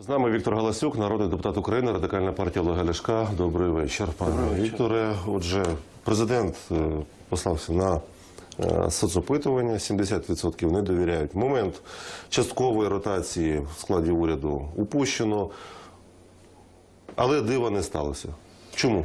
З нами Віктор Галасюк, народний депутат України, радикальна партія Олега Ляшка. Добрий вечір, пане Вікторе. Отже, президент е, послався на е, соцопитування. 70% не довіряють. Момент часткової ротації в складі уряду упущено, але дива не сталося. Чому?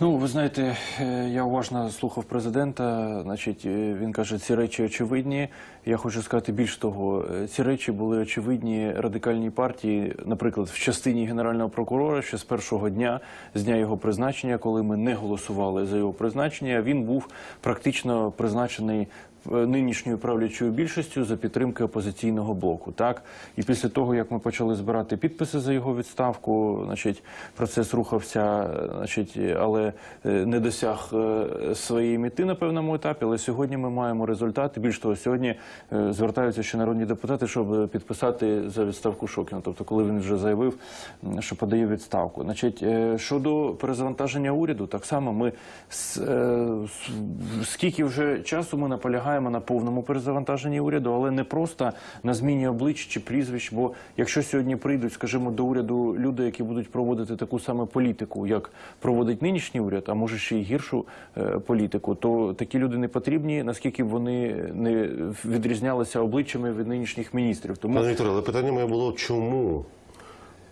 Ну, ви знаєте, е, я уважно слухав президента. Значить, він каже, ці речі очевидні. Я хочу сказати більш того, е, ці речі були очевидні радикальній партії, наприклад, в частині генерального прокурора, ще з першого дня, з дня його призначення, коли ми не голосували за його призначення, він був практично призначений е, нинішньою правлячою більшістю за підтримки опозиційного блоку. Так і після того, як ми почали збирати підписи за його відставку, значить, процес рухався, значить, але е, не досяг своєї мети на певному етапі. Але сьогодні ми маємо результати. Більш того, сьогодні звертаються ще народні депутати, щоб підписати за відставку Шокіна. Тобто, коли він вже заявив, що подає відставку. Значить, е, щодо перезавантаження уряду, так само ми е, скільки вже часу ми наполягаємо на повному перезавантаженні уряду, але не просто на зміні облич чи прізвищ. Бо якщо сьогодні прийдуть, скажімо, до уряду люди, які будуть проводити таку саме політику, як проводить нинішній уряд, а може ще й гіршу е, політику, то такі люди не потрібні, наскільки б вони не відрізнялися обличчями від нинішніх міністрів. Тому Пане Вікторе, але питання моє було чому?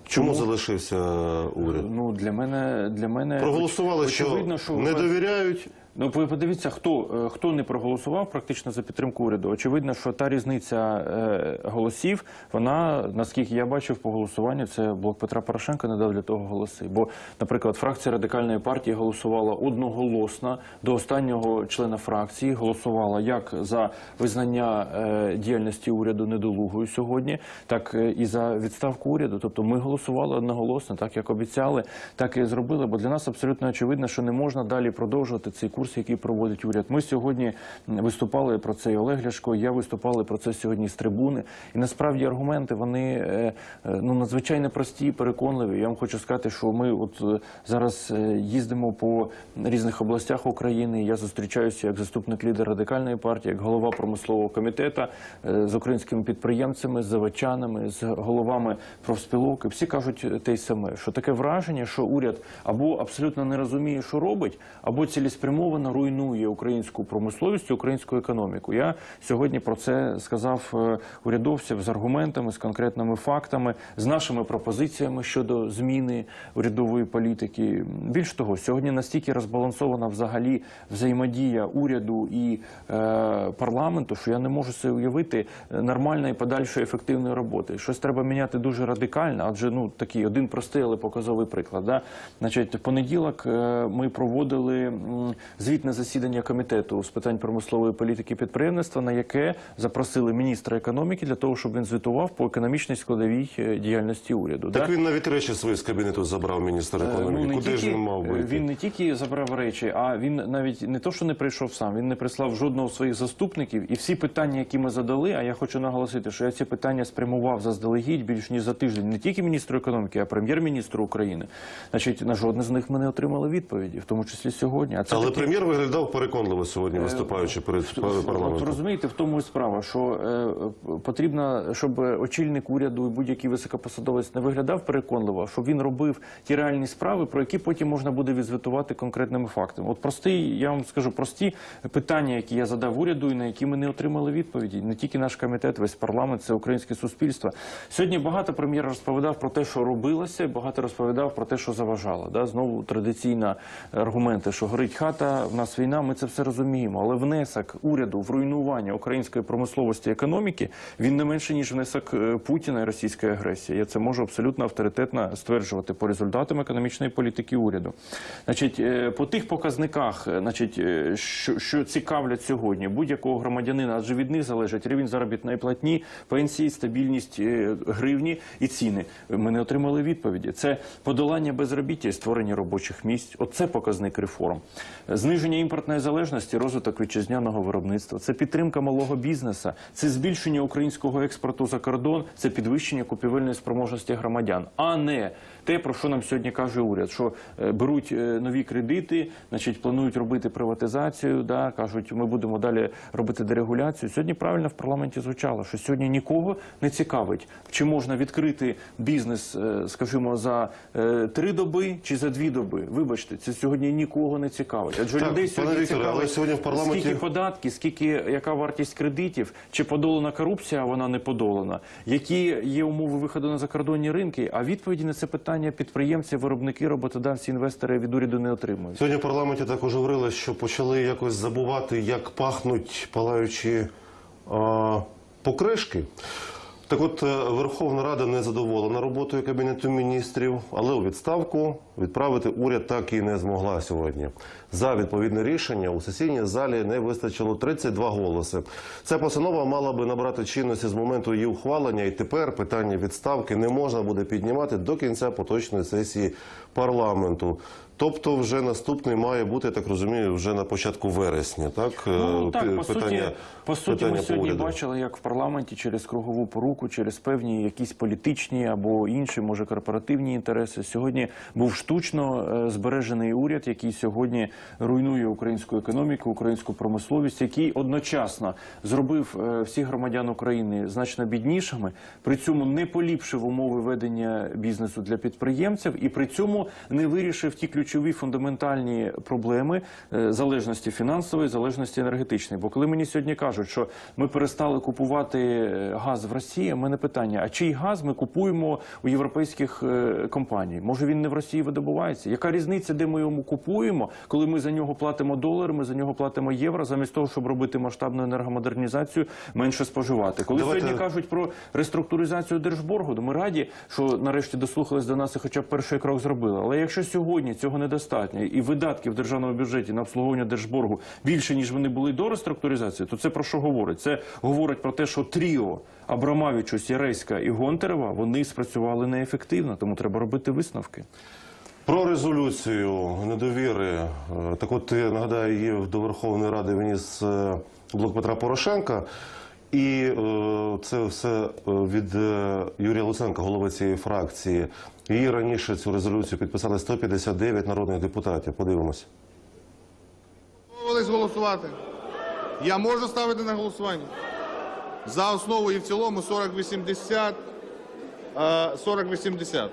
Чому залишився уряд? ну для мене для мене Проголосували, що, очевидно, що не довіряють. Ну, ви подивіться, хто, е, хто не проголосував практично за підтримку уряду. Очевидно, що та різниця е, голосів, вона, наскільки я бачив по голосуванню, це блок Петра Порошенка не дав для того голоси. Бо, наприклад, фракція радикальної партії голосувала одноголосно до останнього члена фракції, голосувала як за визнання е, діяльності уряду недолугою сьогодні, так і за відставку уряду. Тобто ми голосували одноголосно, так як обіцяли, так і зробили. Бо для нас абсолютно очевидно, що не можна далі продовжувати цей курс, який проводить уряд. Ми сьогодні виступали про це і Олег Ляшко, і я виступали про це сьогодні з трибуни. І насправді аргументи вони е, е, ну надзвичайно прості, переконливі. Я вам хочу сказати, що ми от е, зараз їздимо по різних областях України. Я зустрічаюся як заступник лідера радикальної партії, як голова промислового комітету з українськими підприємцями, з заводчанами, з головами профспілок. І всі кажуть те й саме, що таке враження, що уряд або абсолютно не розуміє, що робить, або цілеспрямовано руйнує українську промисловість, українську економіку. Я сьогодні про це сказав е, урядовцям з аргументами, з конкретними фактами, з нашими пропозиціями щодо зміни урядової політики. Більш того, сьогодні настільки розбалансована взагалі взаємодія уряду і е, парламенту, що я не можу собі уявити нормальної подальшої ефективної роботи. Щось треба міняти дуже радикально, адже ну такий один простий, але показовий приклад. Да? Значить, в понеділок е, ми проводили звітне засідання комітету з питань промислової політики і підприємництва, на яке запросили міністра економіки для того, щоб він звітував по економічній складовій е, діяльності уряду. Так да? він навіть речі свої з кабінету забрав міністр Е, економіки. не Куди ж він мав е, вийти? Він не тільки забрав речі, а він навіть не то, що не прийшов сам, він не прислав жодного своїх заступників. І всі питання, які ми задали, а я хочу наголосити, що я ці питання спрямував заздалегідь більш ніж за тиждень, не тільки міністру економіки, а прем'єр-міністру України. Значить, на жодне з них ми не отримали відповіді, в тому числі сьогодні. А це Але такі- прем'єр виглядав переконливо сьогодні, виступаючи перед От парламентом. розумієте, в тому і справа, що е, потрібно, щоб очільник уряду і будь-який високопосадовець не виглядав переконливо, а щоб він робив ті реальні справи, про які потім можна буде відзвітувати конкретними фактами. От простий, я вам скажу, прості питання, які я задав уряду, і на які ми не отримали відповіді. Не тільки наш комітет, весь парламент, це українське суспільство. Сьогодні багато прем'єр розповідав про те, що робилося, багато розповідав про те, що заважало. Да? Знову традиційна аргументи, що горить хата, в нас війна. Ми це все розуміємо. Але внесок уряду в руйнування української промисловості економіки він не менше ніж внесок е, Путіна і російської агресії. Я це можу абсолютно авторитетно стверджувати по результатам економічної політики уряду. Значить, е, по тих показниках, е, значить, що, що цікавлять сьогодні будь-якого громадянина, адже від них залежить рівень заробітної платні, пенсії, стабільність гривні і ціни. Ми не отримали відповіді. Це подолання безробіття і створення робочих місць. Оце показник реформ. Зниження імпортної залежності, розвиток вітчизняного виробництва, це підтримка малого бізнесу, це збільшення українського експорту за кордон, це підвищення купівельної спроможності громадян, а не те, про що нам сьогодні каже уряд, що е, беруть е, нові кредити, значить планують робити приватизацію. Да, кажуть, ми будемо далі робити дерегуляцію. Сьогодні правильно в парламенті звучало, що сьогодні нікого не цікавить, чи можна відкрити бізнес, е, скажімо, за три доби чи за дві доби. Вибачте, це сьогодні нікого не цікавить. Адже Так, людей сьогодні Вікторе, але цікавить, сьогодні в парламенті- скільки податки, скільки яка вартість кредитів, чи подолана корупція, а вона не подолана, які є умови виходу на закордонні ринки. А відповіді на це питання підприємці, виробники, роботодавці, інвестори від уряду не отримують. Сьогодні в парламенті також говорили, що почали якось забувати, як пахнуть палаючі а, покришки. Так от е, Верховна Рада не задоволена роботою Кабінету міністрів, але у відставку відправити уряд так і не змогла сьогодні. За відповідне рішення у сесійній залі не вистачило 32 голоси. Ця постанова мала би набрати чинності з моменту її ухвалення, і тепер питання відставки не можна буде піднімати до кінця поточної сесії парламенту. Тобто, вже наступний має бути, я так розумію, вже на початку вересня. Так, Ну Е, так, по суті, по суті, питання ми сьогодні уряду. бачили, як в парламенті через кругову поруку, через певні якісь політичні або інші, може, корпоративні інтереси. Сьогодні був штучно е, збережений уряд, який сьогодні руйнує українську економіку, українську промисловість, який одночасно зробив е, всіх громадян України значно біднішими, при цьому не поліпшив умови ведення бізнесу для підприємців, і при цьому не вирішив ті ключові фундаментальні проблеми е, залежності фінансової, залежності енергетичної. Бо коли мені сьогодні кажуть, що ми перестали купувати е, газ в Росії, у мене питання: а чий газ ми купуємо у європейських е, компаній? Може він не в Росії видобувається? Яка різниця, де ми йому купуємо, коли ми за нього платимо долари, ми за нього платимо євро, замість того, щоб робити масштабну енергомодернізацію, менше споживати? Коли Давайте- сьогодні кажуть про реструктуризацію держборгу, то ми раді, що нарешті дослухались до нас і хоча б перший крок зробили. Але якщо сьогодні цього недостатньо і видатки в державному бюджеті на обслуговування держборгу більше ніж вони були до реструктуризації, то це про що говорить? Це говорить про те, що тріо Абрамавічу, Сєрейська і Гонтарева вони спрацювали неефективно, тому треба робити висновки. Про резолюцію недовіри. Е, Так от, я нагадаю, її до Верховної Ради вніс е, блок Петра Порошенка. І е, це все е, від е, Юрія Луценка, голови цієї фракції. Її раніше цю резолюцію підписали 159 народних депутатів. Подивимось. Домовились голосувати. Я можу ставити на голосування? За основу і в цілому 4080. е, 4080.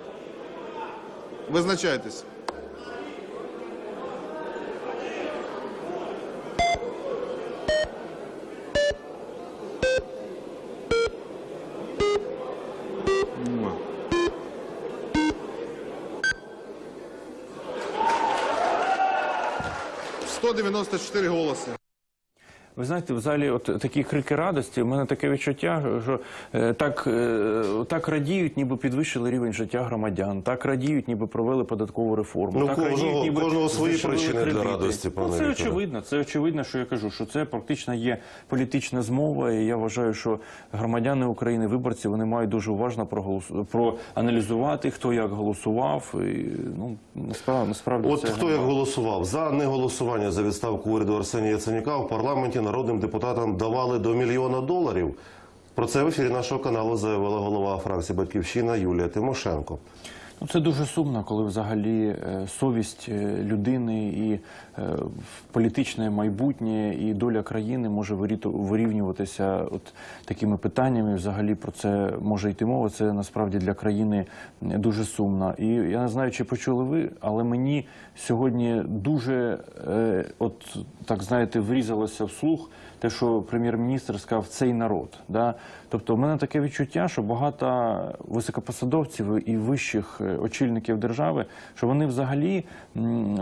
Визначайтесь. 194 голоси. Ви знаєте, в залі от такі крики радості. У мене таке відчуття, що е, так, е, так радіють, ніби підвищили рівень життя громадян, так радіють, ніби провели податкову реформу. Ну, так кожного- кожного свої причини для радості, пане Ну, це Вікторе. очевидно. Це очевидно, що я кажу, що це практично є політична змова. І я вважаю, що громадяни України, виборці, вони мають дуже уважно проголосу... проаналізувати, хто як голосував. І, ну насправді, насправді От це хто як голосував за неголосування за відставку уряду Арсенія Яценюка в парламенті народним депутатам давали до мільйона доларів. Про це в ефірі нашого каналу заявила голова фракції Батьківщина Юлія Тимошенко. Ну, це дуже сумно, коли взагалі е, совість е, людини і е, політичне майбутнє і доля країни може вирівнюватися от такими питаннями. Взагалі про це може йти мова. Це насправді для країни дуже сумно. І я не знаю, чи почули ви, але мені сьогодні дуже от так знаєте, врізалося вслух те, що прем'єр-міністр сказав цей народ. Да? Тобто, в мене таке відчуття, що багато високопосадовців і вищих е, очільників держави, що вони взагалі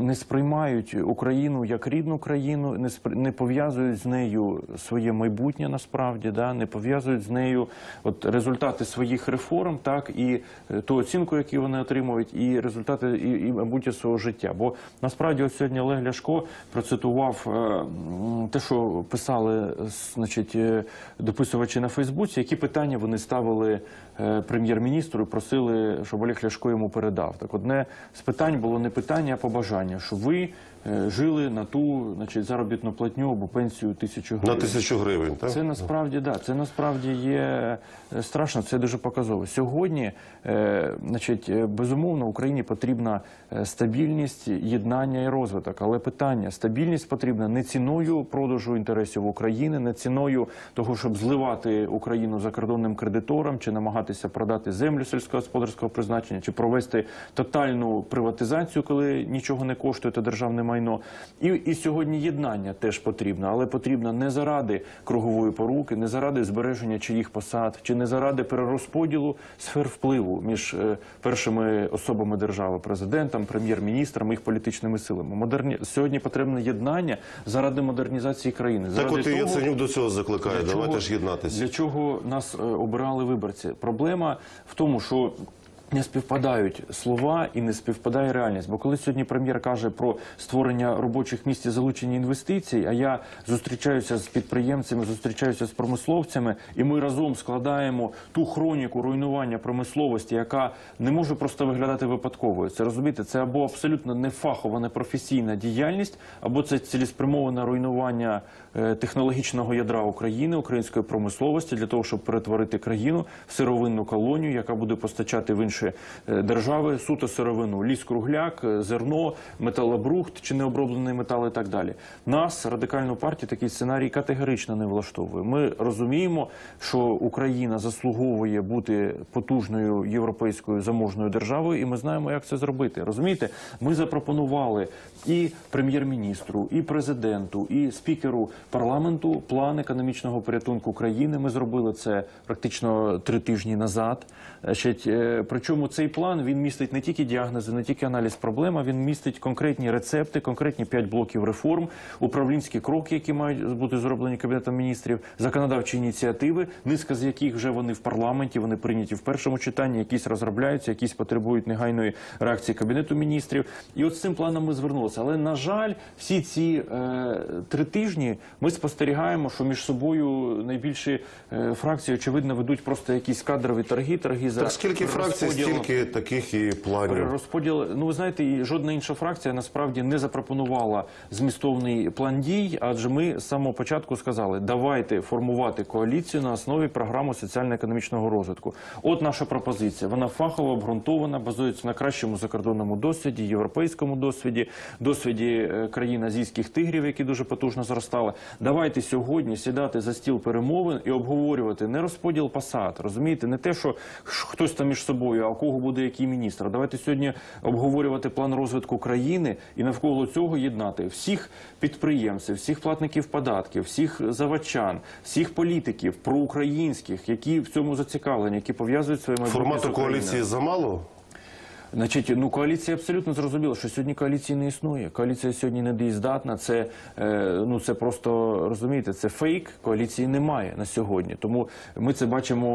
не сприймають Україну як рідну країну, не спри- не пов'язують з нею своє майбутнє насправді, да? не пов'язують з нею от результати своїх реформ, так і е, ту оцінку, яку вони отримують, і результати і, і майбутнє свого життя. Бо насправді от сьогодні Олег Ляшко процитував е, те, що писали значить, е, дописувачі на Фейсбуці, які питання вони ставили е, прем'єр-міністру, і просили, щоб Олег Ляшко йому передав. Так одне з питань було не питання, а побажання, що ви жили на ту значить, заробітну платню або пенсію тисячу На тисячу гривень, так? Це насправді да, це насправді є е, страшно, це дуже показово. Сьогодні, е, значить, е, безумовно, Україні потрібна е, стабільність, єднання і розвиток. Але питання стабільність потрібна не ціною продажу інтересів України, не ціною того, щоб зливати Україну закордонним кредиторам чи намагатися продати землю сільськогосподарського призначення, чи провести тотальну приватизацію, коли нічого не коштує, то державне майно. І, і сьогодні єднання теж потрібно, але потрібно не заради кругової поруки, не заради збереження чиїх посад, чи не заради перерозподілу сфер впливу між е, першими особами держави, президентом, прем'єр-міністром, їх політичними силами. Модерні сьогодні потрібне єднання заради модернізації країни. Так заради от і того- Яценюк до цього закликає. Давайте чого- ж єднатися. Для чого нас е, обирали виборці? Проблема в тому, що не співпадають слова і не співпадає реальність. Бо коли сьогодні прем'єр каже про створення робочих місць і залучення інвестицій, а я зустрічаюся з підприємцями, зустрічаюся з промисловцями, і ми разом складаємо ту хроніку руйнування промисловості, яка не може просто виглядати випадковою. Це розумієте, це або абсолютно нефахова, непрофесійна діяльність, або це цілеспрямоване руйнування е, технологічного ядра України, української промисловості для того, щоб перетворити країну в сировинну колонію, яка буде постачати в інші е, держави суто сировину, ліс кругляк, е, зерно, металобрухт чи необроблений метал і так далі. Нас радикальну партію такий сценарій категорично не влаштовує. Ми розуміємо, що Україна заслуговує бути потужною європейською заможною державою, і ми знаємо, як це зробити. Розумієте, ми запропонували і прем'єр-міністру, і президенту, і спікеру парламенту план економічного порятунку країни. Ми зробили це практично три тижні назад. Е, причому цей план він містить не тільки діагнози, не тільки аналіз проблем, а він містить конкретні рецепти, конкретні п'ять блоків реформ, управлінські кроки, які мають бути зроблені кабінетом міністрів, законодавчі ініціативи, низка з яких вже вони в парламенті, вони прийняті в першому читанні, якісь розробляються, якісь потребують негайної реакції кабінету міністрів. І от з цим планом ми звернулися. Але на жаль, всі ці е, три тижні ми спостерігаємо, що між собою найбільші е, фракції очевидно ведуть просто якісь кадрові торги, торги за Так скільки фракцій, стільки таких і планів. Розподіл, ну ви знаєте, і жодна інша фракція насправді не запропонувала змістовний план дій, адже ми з самого початку сказали, давайте формувати коаліцію на основі програми соціально-економічного розвитку. От наша пропозиція. Вона фахово обґрунтована, базується на кращому закордонному досвіді, європейському досвіді, досвіді е, країн азійських тигрів, які дуже потужно зростали. Давайте сьогодні сідати за стіл перемовин і обговорювати не розподіл посад, розумієте, не те, що хтось там між собою, а у кого буде який міністр. Давайте сьогодні обговорювати план розвитку країни і навколо цього єднати всіх підприємців, всіх платників податків, всіх заводчан, всіх політиків проукраїнських, які в цьому зацікавлені, які пов'язують з Формату коаліції замало? Значить, ну коаліція абсолютно зрозуміла, що сьогодні коаліції не існує. Коаліція сьогодні не дієздатна. Це е, ну це просто розумієте, це фейк. Коаліції немає на сьогодні. Тому ми це бачимо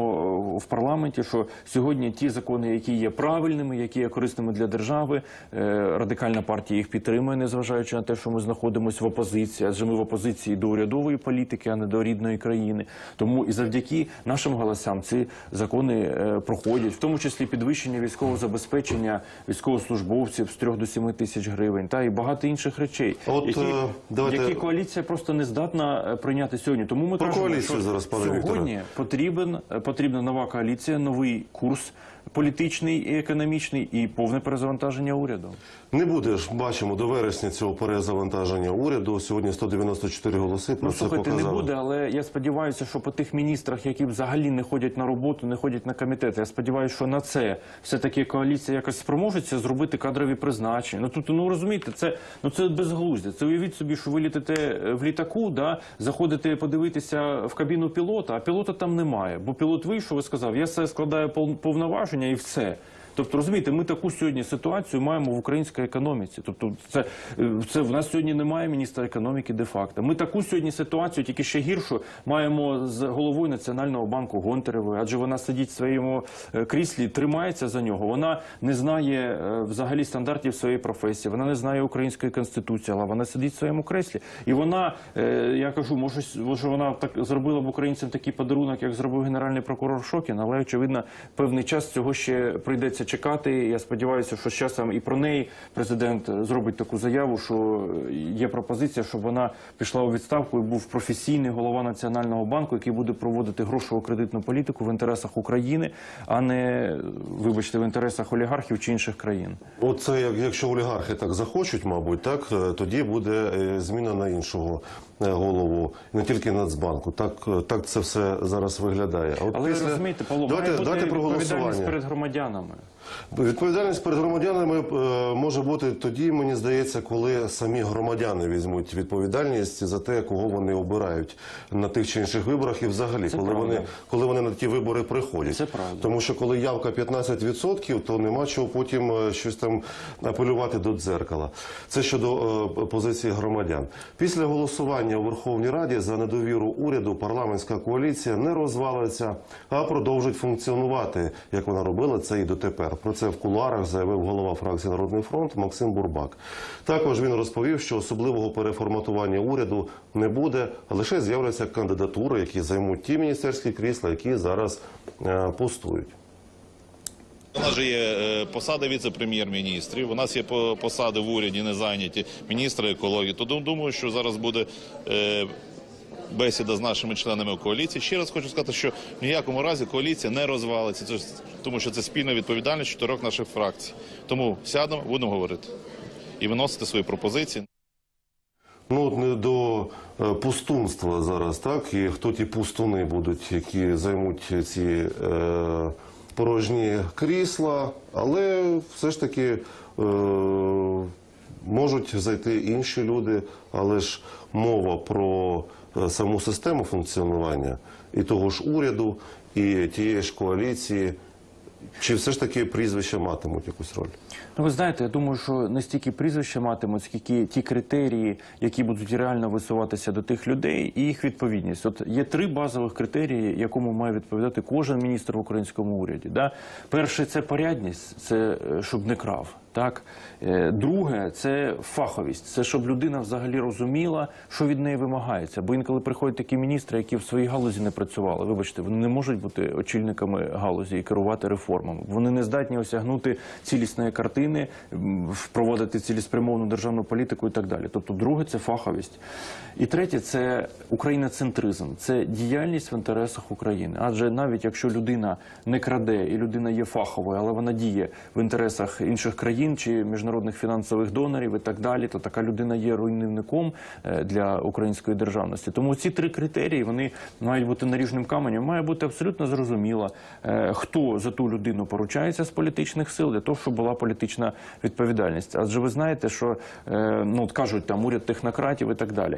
е, в парламенті. Що сьогодні ті закони, які є правильними, які є корисними для держави, е, радикальна партія їх підтримує, незважаючи на те, що ми знаходимося в опозиції, адже ми в опозиції до урядової політики, а не до рідної країни. Тому і завдяки нашим голосам ці закони проходять, в тому числі підвищення військового забезпечення військовослужбовців з 3 до 7 тисяч гривень, та і багато інших речей, От, які, е, давайте- які коаліція просто не здатна е, прийняти сьогодні. Тому ми Про кажемо, що зараз, пане сьогодні Вікторе. потрібен е, потрібна нова коаліція, новий курс політичний і економічний, і повне перезавантаження уряду. Не буде ж, бачимо, до вересня цього перезавантаження уряду. Сьогодні 194 голоси про Ну, це слухайте, показали. не буде, але я сподіваюся, що по тих міністрах, які взагалі не ходять на роботу, не ходять на комітети. Я сподіваюся, що на це все-таки коаліція якось спроможеться зробити кадрові призначення. Ну тут ну розумієте, це ну це безглуздя. Це уявіть собі, що ви літите е, в літаку, да заходите подивитися в кабіну пілота, а пілота там немає. Бо пілот вийшов і сказав: я все складаю пов- повноваження і все. Тобто, розумієте, ми таку сьогодні ситуацію маємо в українській економіці. Тобто, це, це в нас сьогодні немає міністра економіки де-факто. Ми таку сьогодні ситуацію, тільки ще гіршу, маємо з головою Національного банку Гонтаревою, адже вона сидить в своєму е, кріслі, тримається за нього. Вона не знає е, взагалі стандартів своєї професії, вона не знає української конституції, але вона сидить в своєму креслі. І вона, е, я кажу, може, може вона так зробила б українцям такий подарунок, як зробив генеральний прокурор Шокін, але очевидно, певний час цього ще прийдеться чекати. Я сподіваюся, що з часом і про неї президент зробить таку заяву, що є пропозиція, щоб вона пішла у відставку і був професійний голова національного банку, який буде проводити грошову кредитну політику в інтересах України, а не вибачте в інтересах олігархів чи інших країн. Оце як якщо олігархи так захочуть, мабуть, так е, тоді буде е, зміна на іншого е, голову, не тільки Нацбанку. Так, так це все зараз виглядає. А от Але розумієте, Павло, давайте, має бути давайте про відповідальність перед громадянами. Відповідальність перед громадянами е, може бути тоді, мені здається, коли самі громадяни візьмуть відповідальність за те, кого вони обирають на тих чи інших виборах, і взагалі, коли правда. вони, коли вони на ті вибори приходять. Це правда. Тому що коли явка 15%, то нема чого потім е, щось там апелювати до дзеркала. Це щодо е, позиції громадян. Після голосування у Верховній Раді за недовіру уряду парламентська коаліція не розвалиться, а продовжить функціонувати, як вона робила це і дотепер. Про це в кулуарах заявив голова фракції Народний фронт Максим Бурбак. Також він розповів, що особливого переформатування уряду не буде, а лише з'являться кандидатури, які займуть ті міністерські крісла, які зараз е, пустують. У нас же є е, посади віце-прем'єр-міністрів. У нас є посади в уряді не зайняті міністри екології. То дум- думаю, що зараз буде е, бесіда з нашими членами коаліції. Ще раз хочу сказати, що в ніякому разі коаліція не розвалиться, тому що це спільна відповідальність чотирьох наших фракцій. Тому сядемо, будемо говорити і виносити свої пропозиції. Ну от не до е, пустунства зараз, так і хто ті пустуни будуть, які займуть ці е, порожні крісла, але все ж таки е, можуть зайти інші люди, але ж мова про саму систему функціонування і того ж уряду, і тієї ж коаліції. Чи все ж таки прізвища матимуть якусь роль? Ну, ви знаєте, я думаю, що не стільки прізвища матимуть, скільки ті критерії, які будуть реально висуватися до тих людей, і їх відповідність. От є три базових критерії, якому має відповідати кожен міністр в українському уряді. Да? Перший це порядність, це е, щоб не крав. Так, Е, друге це фаховість. Це щоб людина взагалі розуміла, що від неї вимагається. Бо інколи приходять такі міністри, які в своїй галузі не працювали. Вибачте, вони не можуть бути очільниками галузі і керувати реформами. Вони не здатні осягнути цілісної картини, впровадити цілеспрямовану державну політику і так далі. Тобто, друге це фаховість. І третє це україноцентризм, це діяльність в інтересах України. Адже навіть якщо людина не краде і людина є фаховою, але вона діє в інтересах інших країн чи міжнародних фінансових донорів і так далі, то така людина є руйнівником е, для української державності. Тому ці три критерії вони мають бути наріжним каменем. Має бути абсолютно зрозуміло, е, хто за ту людину поручається з політичних сил для того, щоб була політична відповідальність. Адже ви знаєте, що е, ну кажуть там уряд технократів і так далі.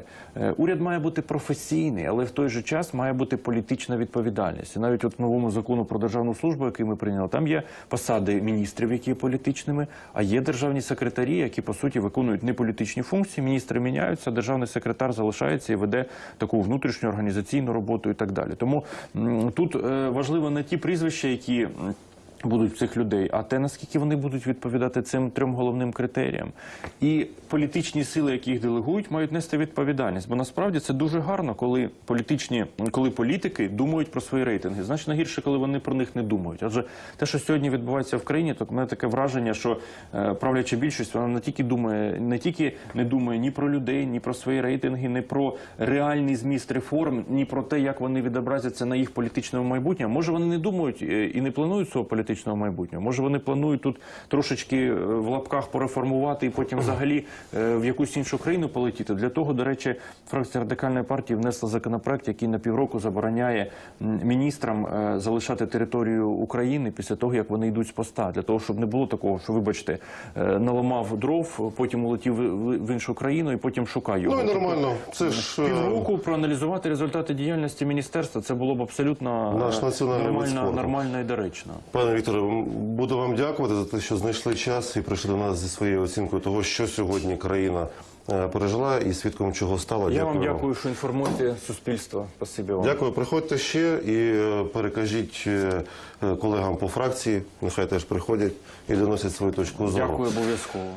Уряд має бути професійний, але в той же час має бути політична відповідальність. І навіть от новому закону про державну службу, який ми прийняли, там є посади міністрів, які є політичними, а є державні секретарі, які по суті виконують неполітичні функції. Міністри міняються, державний секретар залишається і веде таку внутрішню організаційну роботу і так далі. Тому тут е, важливо не ті прізвища, які. Будуть цих людей, а те наскільки вони будуть відповідати цим трьом головним критеріям, і політичні сили, які їх делегують, мають нести відповідальність. Бо насправді це дуже гарно, коли політичні, коли політики думають про свої рейтинги. Значно гірше, коли вони про них не думають. Адже те, що сьогодні відбувається в країні, то мене таке враження, що е, правляча більшість вона не тільки думає, не тільки не думає ні про людей, ні про свої рейтинги, ні про реальний зміст реформ, ні про те, як вони відобразяться на їх політичному майбутньому. Може, вони не думають е, і не планують свого політичного майбутнього. Може, вони планують тут трошечки е, в лапках пореформувати і потім взагалі е, в якусь іншу країну полетіти. Для того, до речі, фракція радикальної партії внесла законопроект, який на півроку забороняє міністрам е, залишати територію України після того, як вони йдуть з поста, для того, щоб не було такого, що вибачте, наламав дров, потім улетів в- іншу країну і потім шукає його. Ну і Тобто, нормально. Це ж Півроку проаналізувати результати діяльності міністерства це було б абсолютно Наш національний нормально, нормально і доречно. Пане Вікторе, буду вам дякувати за те, що знайшли час і прийшли до нас зі своєю оцінкою того, що сьогодні країна е, пережила і свідком чого стала. Я вам дякую, що інформуєте суспільство. Спасибі вам. Дякую. Приходьте ще і е, перекажіть е, колегам по фракції. Нехай теж приходять і доносять свою точку зору. Дякую обов'язково.